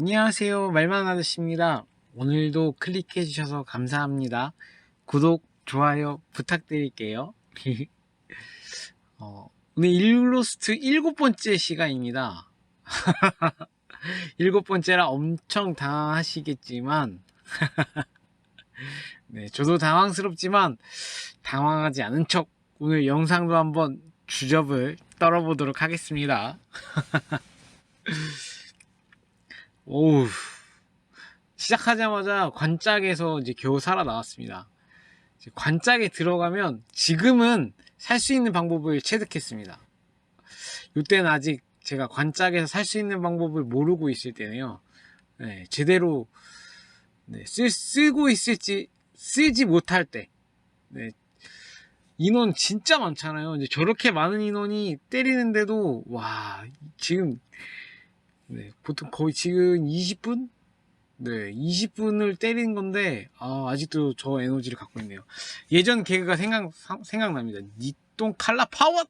안녕하세요. 말만 아저씨입니다. 오늘도 클릭해 주셔서 감사합니다. 구독, 좋아요 부탁드릴게요. 어, 오늘 일로스트 일곱 번째 시간입니다. 일곱 번째라 엄청 당황하시겠지만, 네, 저도 당황스럽지만, 당황하지 않은 척 오늘 영상도 한번 주접을 떨어보도록 하겠습니다. 오우. 시작하자마자 관짝에서 이제 겨우 살아 나왔습니다. 이제 관짝에 들어가면 지금은 살 수 있는 방법을 체득했습니다. 이때는 아직 제가 관짝에서 살 수 있는 방법을 모르고 있을 때네요. 네, 제대로 네, 쓰, 쓰고 있을지 쓰지 못할 때. 네, 인원 진짜 많잖아요. 이제 저렇게 많은 인원이 때리는데도 와 지금 네, 보통 거의 지금 20분? 네, 20분을 때리는 건데, 아, 아직도 저 에너지를 갖고 있네요. 예전 개그가 생각, 상- 생각납니다. 니똥 칼라 파워!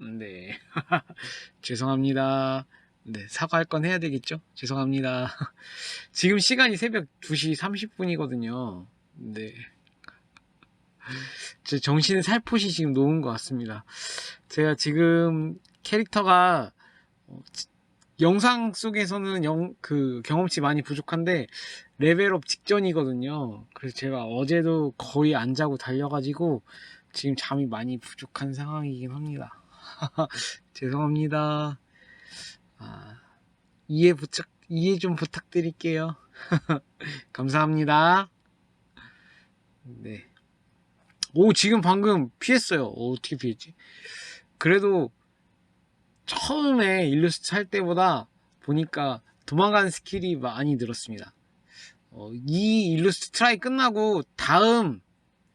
네. 죄송합니다. 네, 사과할 건 해야 되겠죠? 죄송합니다. 지금 시간이 새벽 2시 30분이거든요. 네. 제 정신의 살포시 지금 놓은 것 같습니다. 제가 지금 캐릭터가 어, 영상 속에서는 영, 그 경험치 많이 부족한데 레벨업 직전이거든요. 그래서 제가 어제도 거의 안 자고 달려가지고 지금 잠이 많이 부족한 상황이긴 합니다. 죄송합니다. 아, 이해 부탁 이해 좀 부탁드릴게요. 감사합니다. 네. 오 지금 방금 피했어요. 어, 어떻게 피했지? 그래도 처음에 일루스트 할 때보다 보니까 도망가는 스킬이 많이 늘었습니다. 어, 이 일루스트 트라이 끝나고 다음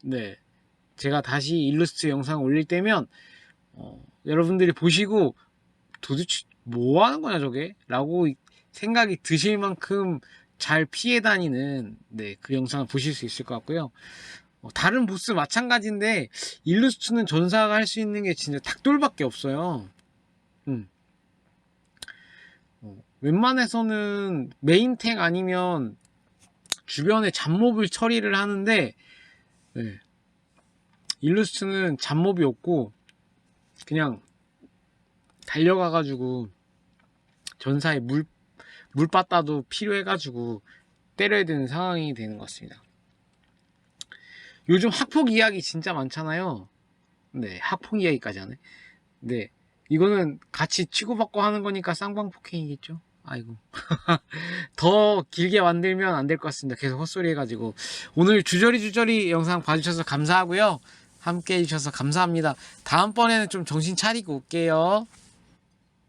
네 제가 다시 일루스트 영상 올릴 때면 어, 여러분들이 보시고 도대체 뭐 하는 거냐 저게? 라고 생각이 드실 만큼 잘 피해 다니는 네, 그 영상을 보실 수 있을 것 같고요. 어, 다른 보스 마찬가지인데 일루스트는 전사가 할 수 있는 게 진짜 닭돌밖에 없어요. 음. 어, 웬만해서는 메인탱 아니면 주변에 잡몹을 처리를 하는데 네. 일루스트는 잡몹이 없고 그냥 달려가가지고 전사에 물 물빠따도 필요해가지고 때려야 되는 상황이 되는 것 같습니다. 요즘 학폭 이야기 진짜 많잖아요. 네, 학폭 이야기까지 하네. 네, 이거는 같이 치고받고 하는 거니까 쌍방폭행이겠죠? 아이고. 더 길게 만들면 안 될 것 같습니다. 계속 헛소리 해가지고. 오늘 주저리 주저리 영상 봐주셔서 감사하고요. 함께 해주셔서 감사합니다. 다음번에는 좀 정신 차리고 올게요.